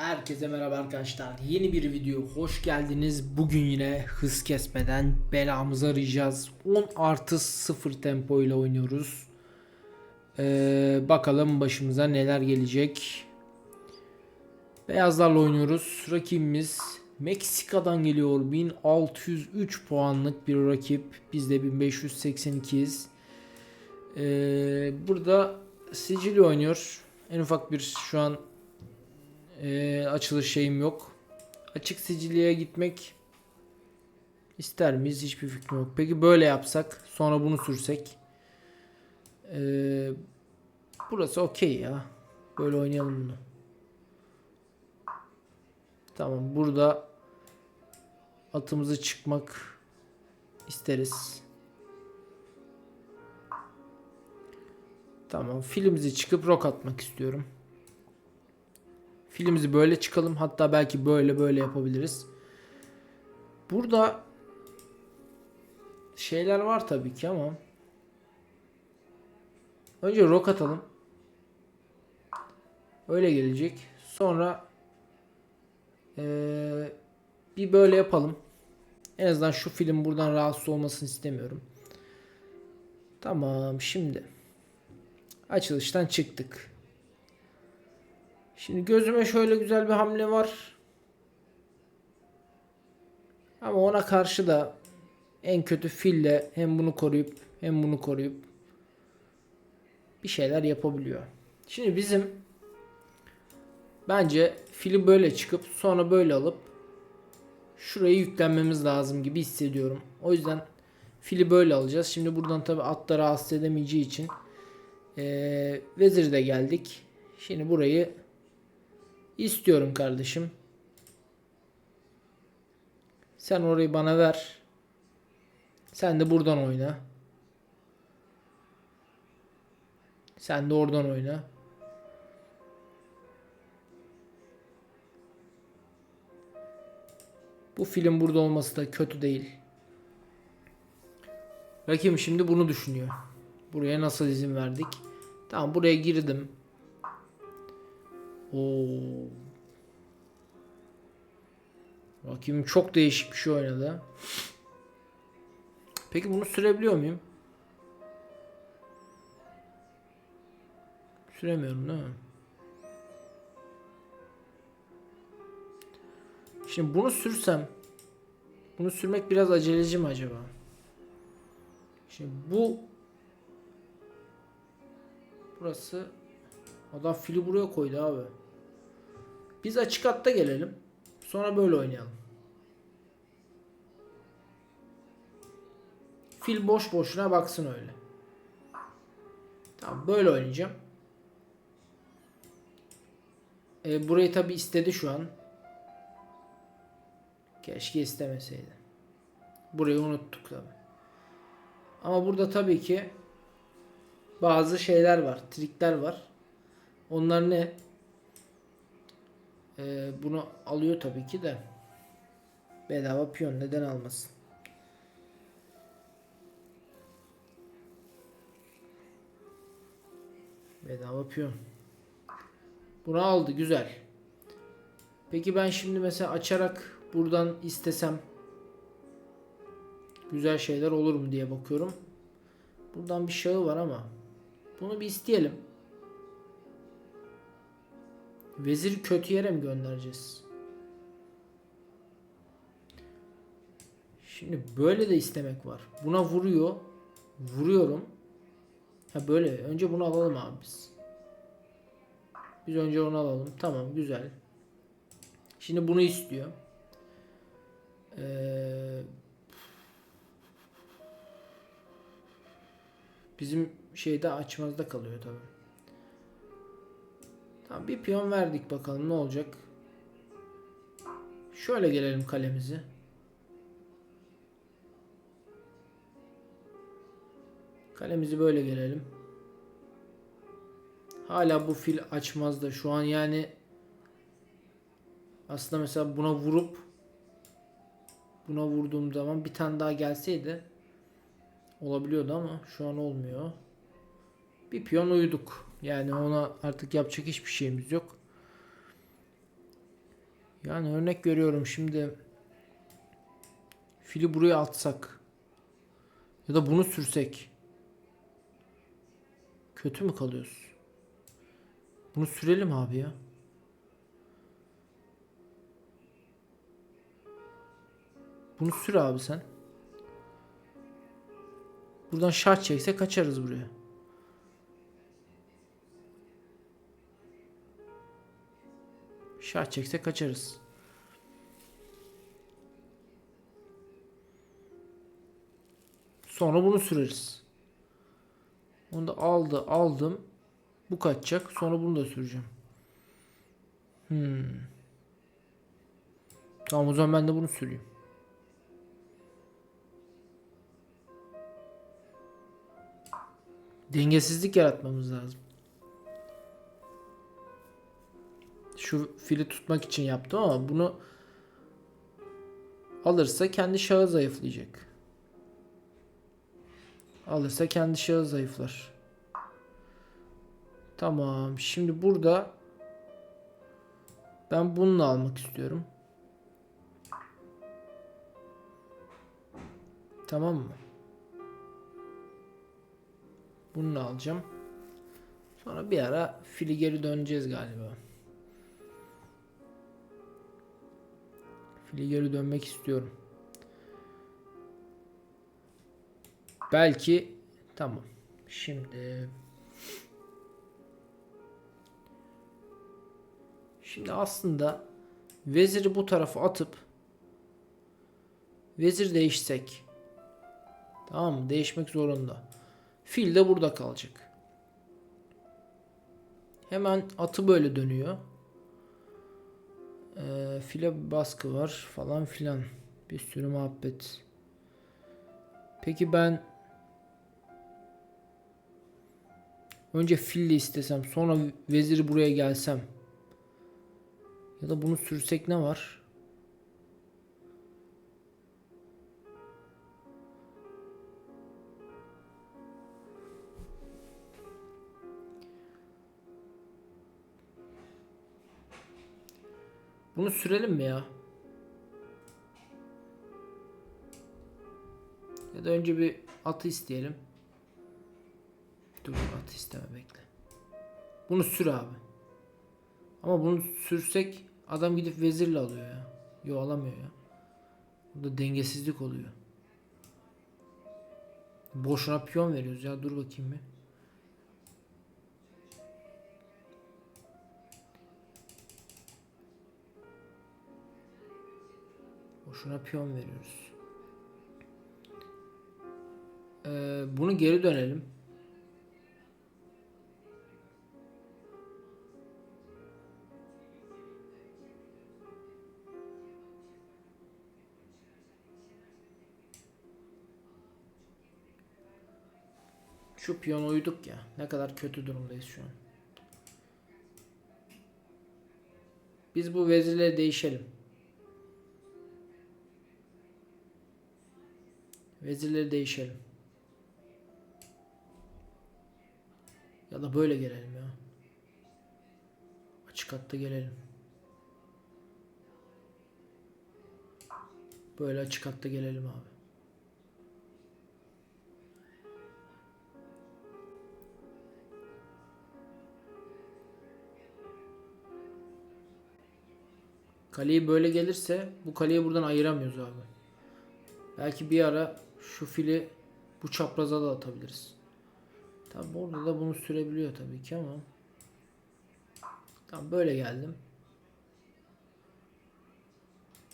Herkese merhaba arkadaşlar. Yeni bir video hoş geldiniz. Bugün yine hız kesmeden belamızı arayacağız. 10 artı 0 tempo ile oynuyoruz. Ee, bakalım başımıza neler gelecek. Beyazlarla oynuyoruz. Rakibimiz Meksika'dan geliyor. 1603 puanlık bir rakip. Biz de 1582'yiz. Ee, burada Sicilya oynuyor. En ufak bir şu an ee, açılış şeyim yok. Açık Sicilya'ya gitmek ister miyiz? Hiçbir fikrim yok. Peki böyle yapsak, sonra bunu sürsek. Ee, burası okey ya. Böyle oynayalım bunu. Tamam, burada atımızı çıkmak isteriz. Tamam, filimizi çıkıp rok atmak istiyorum. Filimizi böyle çıkalım. Hatta belki böyle böyle yapabiliriz. Burada şeyler var tabii ki ama önce rock atalım. Öyle gelecek. Sonra ee, bir böyle yapalım. En azından şu film buradan rahatsız olmasını istemiyorum. Tamam şimdi açılıştan çıktık. Şimdi gözüme şöyle güzel bir hamle var. Ama ona karşı da en kötü fille hem bunu koruyup hem bunu koruyup bir şeyler yapabiliyor. Şimdi bizim bence fili böyle çıkıp sonra böyle alıp şurayı yüklenmemiz lazım gibi hissediyorum. O yüzden fili böyle alacağız. Şimdi buradan tabi atla rahatsız edemeyeceği için ee, vezir de geldik. Şimdi burayı İstiyorum kardeşim. Sen orayı bana ver. Sen de buradan oyna. Sen de oradan oyna. Bu film burada olması da kötü değil. Rakibim şimdi bunu düşünüyor. Buraya nasıl izin verdik? Tamam buraya girdim. Oo. Rakibim çok değişik bir şey oynadı. Peki bunu sürebiliyor muyum? Süremiyorum değil mi? Şimdi bunu sürsem bunu sürmek biraz aceleci mi acaba? Şimdi bu burası adam fili buraya koydu abi. Biz açık hatta gelelim. Sonra böyle oynayalım. Fil boş boşuna baksın öyle. Tamam böyle oynayacağım. E, burayı tabi istedi şu an. Keşke istemeseydi. Burayı unuttuk tabi. Ama burada tabii ki bazı şeyler var. Trikler var. Onlar ne? Ee, bunu alıyor tabii ki de. Bedava piyon neden almasın? Bedava piyon. Bunu aldı güzel. Peki ben şimdi mesela açarak buradan istesem güzel şeyler olur mu diye bakıyorum. Buradan bir şahı var ama bunu bir isteyelim. Vezir kötü yere mi göndereceğiz? Şimdi böyle de istemek var. Buna vuruyor. Vuruyorum. Ha böyle. Önce bunu alalım abi biz. Biz önce onu alalım. Tamam güzel. Şimdi bunu istiyor. Ee, bizim şeyde açmazda kalıyor tabii. Tamam bir piyon verdik bakalım ne olacak. Şöyle gelelim kalemizi. Kalemizi böyle gelelim. Hala bu fil açmaz da şu an yani aslında mesela buna vurup buna vurduğum zaman bir tane daha gelseydi olabiliyordu ama şu an olmuyor. Bir piyon uyuduk. Yani ona artık yapacak hiçbir şeyimiz yok. Yani örnek görüyorum şimdi fili buraya atsak ya da bunu sürsek kötü mü kalıyoruz? Bunu sürelim abi ya. Bunu sür abi sen. Buradan şart çekse kaçarız buraya. Şart çekse kaçarız. Sonra bunu süreriz. Onu da aldı aldım. Bu kaçacak. Sonra bunu da süreceğim. Hmm. Tamam o zaman ben de bunu süreyim. Dengesizlik yaratmamız lazım. Şu fili tutmak için yaptım ama bunu alırsa kendi şahı zayıflayacak. Alırsa kendi şahı zayıflar. Tamam. Şimdi burada ben bununla almak istiyorum. Tamam mı? Bunu alacağım. Sonra bir ara fili geri döneceğiz galiba. Fili geri dönmek istiyorum. Belki tamam. Şimdi Şimdi aslında veziri bu tarafa atıp vezir değişsek tamam mı? Değişmek zorunda. Fil de burada kalacak. Hemen atı böyle dönüyor. Ee, file baskı var falan filan. Bir sürü muhabbet. Peki ben önce filli istesem sonra veziri buraya gelsem ya da bunu sürsek ne var? Bunu sürelim mi ya? Ya da önce bir atı isteyelim. Dur atı isteme bekle. Bunu sür abi. Ama bunu sürsek adam gidip vezirle alıyor ya. Yo alamıyor ya. Burada dengesizlik oluyor. Boşuna piyon veriyoruz ya. Dur bakayım bir. Boşuna piyon veriyoruz. Ee, bunu geri dönelim. Şu piyon uyduk ya. Ne kadar kötü durumdayız şu an. Biz bu vezirleri değişelim. Vezirleri değişelim. Ya da böyle gelelim ya. Açık hatta gelelim. Böyle açık hatta gelelim abi. Kaleyi böyle gelirse bu kaleyi buradan ayıramıyoruz abi. Belki bir ara şu fili bu çapraza da atabiliriz. Tabi orada da bunu sürebiliyor tabii ki ama. Tam böyle geldim.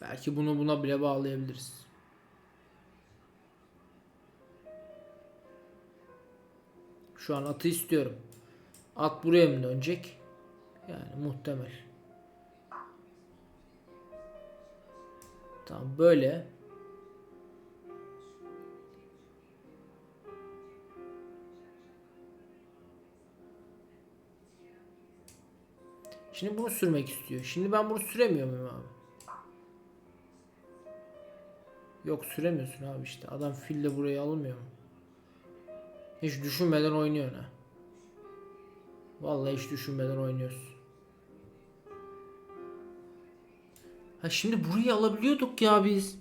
Belki bunu buna bile bağlayabiliriz. Şu an atı istiyorum. At buraya mı dönecek? Yani muhtemel. Tamam böyle. Şimdi bunu sürmek istiyor. Şimdi ben bunu süremiyor muyum abi? Yok süremiyorsun abi işte. Adam fille buraya alınmıyor mu? Hiç düşünmeden oynuyor ha. Vallahi hiç düşünmeden oynuyorsun. Ha şimdi burayı alabiliyorduk ya biz.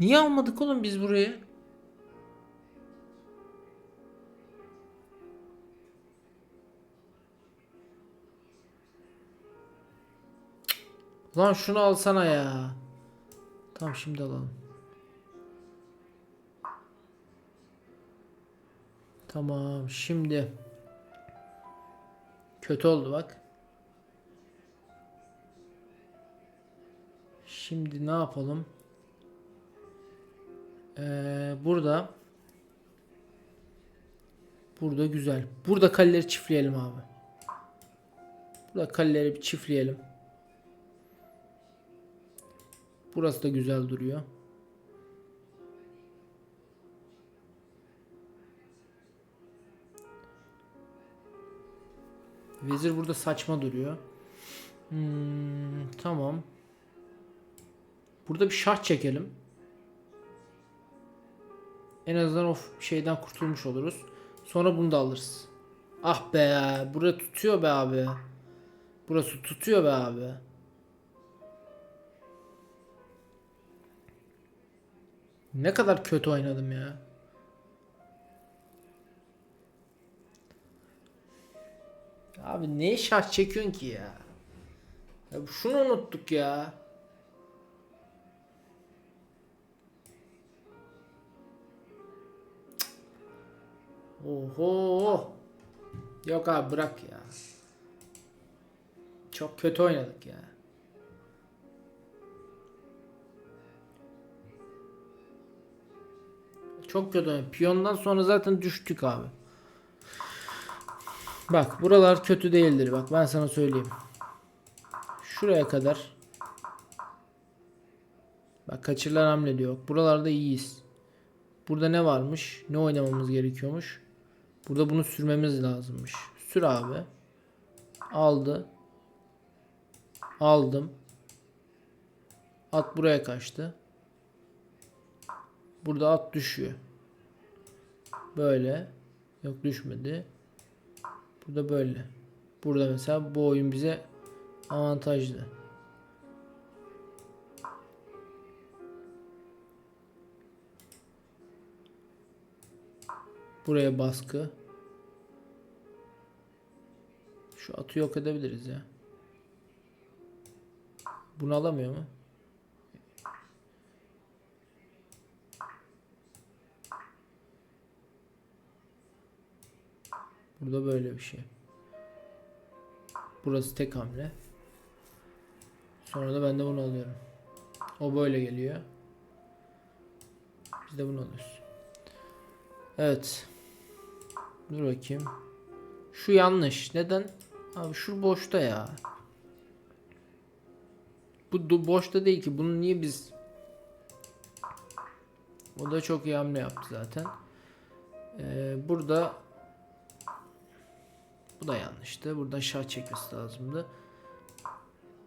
Niye almadık oğlum biz burayı? Lan şunu alsana ya. Tamam şimdi alalım. Tamam şimdi. Kötü oldu bak. Şimdi ne yapalım? Ee, burada Burada güzel. Burada kaleleri çiftleyelim abi. Burada kaleleri bir çiftleyelim. Burası da güzel duruyor. Vezir burada saçma duruyor. Hmm, tamam. Burada bir şah çekelim. En azından o şeyden kurtulmuş oluruz. Sonra bunu da alırız. Ah be, burası tutuyor be abi. Burası tutuyor be abi. Ne kadar kötü oynadım ya. Abi ne şah çekiyorsun ki ya? ya şunu unuttuk ya. Oho. Yok abi bırak ya. Çok kötü oynadık ya. Çok kötü. Piyondan sonra zaten düştük abi. Bak buralar kötü değildir. Bak ben sana söyleyeyim. Şuraya kadar. Bak kaçırılan hamle de yok. Buralarda iyiyiz. Burada ne varmış? Ne oynamamız gerekiyormuş? Burada bunu sürmemiz lazımmış. Sür abi. Aldı. Aldım. At buraya kaçtı. Burada at düşüyor. Böyle. Yok düşmedi. Burada böyle. Burada mesela bu oyun bize avantajlı. Buraya baskı. Şu atı yok edebiliriz ya. Bunu alamıyor mu? Burada böyle bir şey. Burası tek hamle. Sonra da ben de bunu alıyorum. O böyle geliyor. Biz de bunu alıyoruz. Evet. Dur bakayım. Şu yanlış. Neden? Abi şu boşta ya. Bu boşta değil ki. Bunu niye biz O da çok iyi hamle yaptı zaten. Ee, burada bu da yanlıştı. Buradan şah çekmesi lazımdı.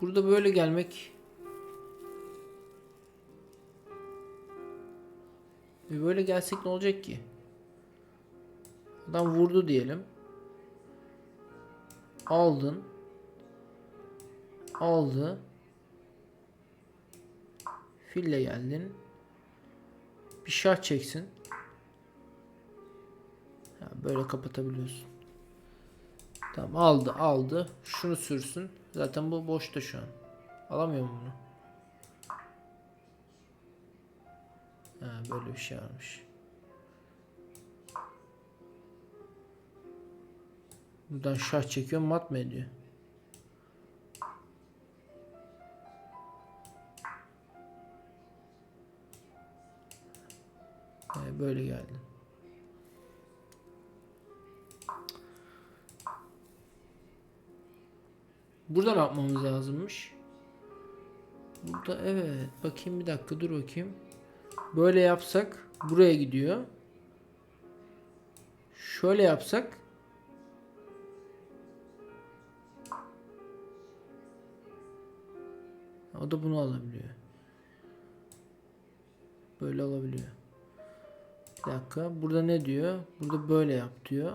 Burada böyle gelmek E böyle gelsek ne olacak ki? Adam vurdu diyelim. Aldın. Aldı. Fille geldin. Bir şah çeksin. Böyle kapatabiliyorsun. Tamam aldı aldı. Şunu sürsün. Zaten bu boşta şu an. Alamıyor mu bunu? Ha, böyle bir şey varmış. Buradan şah çekiyor mat mı ediyor? Böyle geldi. Burada ne yapmamız lazımmış? Burada evet. Bakayım bir dakika dur bakayım. Böyle yapsak buraya gidiyor. Şöyle yapsak O da bunu alabiliyor. Böyle alabiliyor. Bir dakika. Burada ne diyor? Burada böyle yap diyor.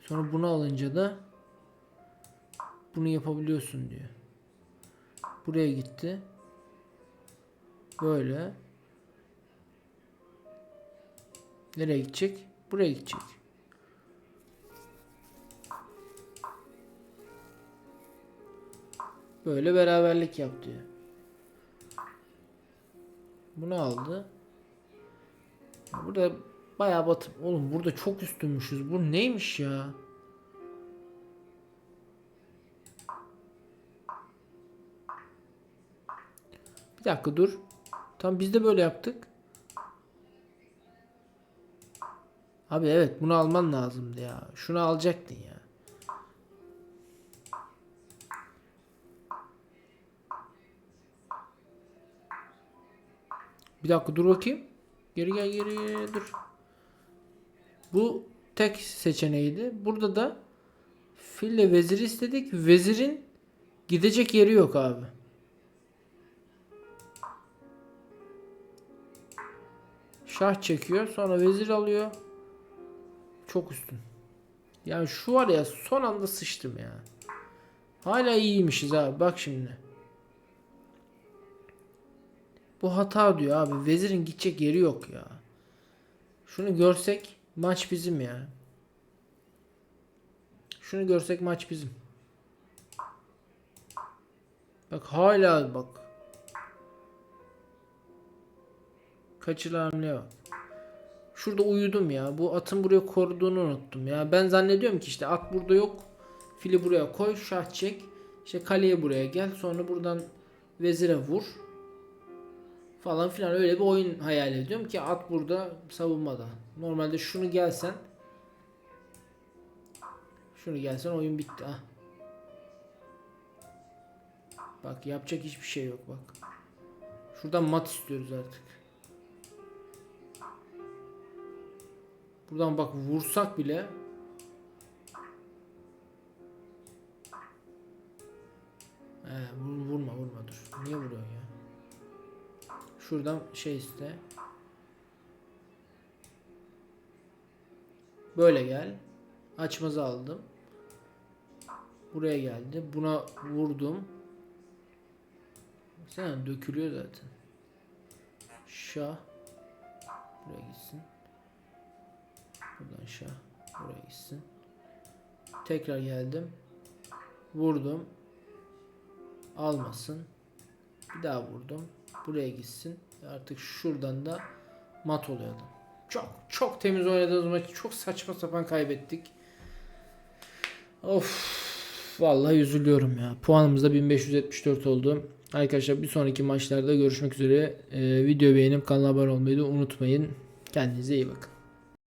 Sonra bunu alınca da bunu yapabiliyorsun diyor. Buraya gitti. Böyle. Nereye gidecek? Buraya gidecek. Böyle beraberlik yap diyor. Bunu aldı. Burada bayağı batıp oğlum burada çok üstünmüşüz. Bu neymiş ya? Bir dakika dur. Tam biz de böyle yaptık. Abi evet bunu alman lazımdı ya. Şunu alacaktın ya. Bir dakika dur bakayım. Geri gel geri dur. Bu tek seçeneğiydi. Burada da fille vezir istedik. Vezirin gidecek yeri yok abi. Şah çekiyor. Sonra vezir alıyor. Çok üstün. Yani şu var ya son anda sıçtım ya. Hala iyiymişiz abi. Bak şimdi. Bu hata diyor abi. Vezirin gidecek yeri yok ya. Şunu görsek maç bizim ya. Şunu görsek maç bizim. Bak hala bak. Kaçılan hamle bak. Şurada uyudum ya. Bu atın buraya koruduğunu unuttum ya. Ben zannediyorum ki işte at burada yok. Fili buraya koy, şah çek. İşte kaleye buraya gel. Sonra buradan vezire vur. Falan filan öyle bir oyun hayal ediyorum ki at burada savunmada. Normalde şunu gelsen şunu gelsen oyun bitti ha. Bak yapacak hiçbir şey yok bak. Şuradan mat istiyoruz artık. Buradan bak vursak bile vur- vurma vurma dur. Niye vuruyorsun ya? Şuradan şey iste. Böyle gel. Açmazı aldım. Buraya geldi. Buna vurdum. Sen dökülüyor zaten. Şah. Buraya gitsin. Buradan şah. Buraya gitsin. Tekrar geldim. Vurdum. Almasın. Bir daha vurdum. Buraya gitsin. Artık şuradan da mat oluyor. Çok çok temiz oynadığımız maçı çok saçma sapan kaybettik. Of. Vallahi üzülüyorum ya. Puanımız da 1574 oldu. Arkadaşlar bir sonraki maçlarda görüşmek üzere. Ee, video beğenip kanala abone olmayı da unutmayın. Kendinize iyi bakın.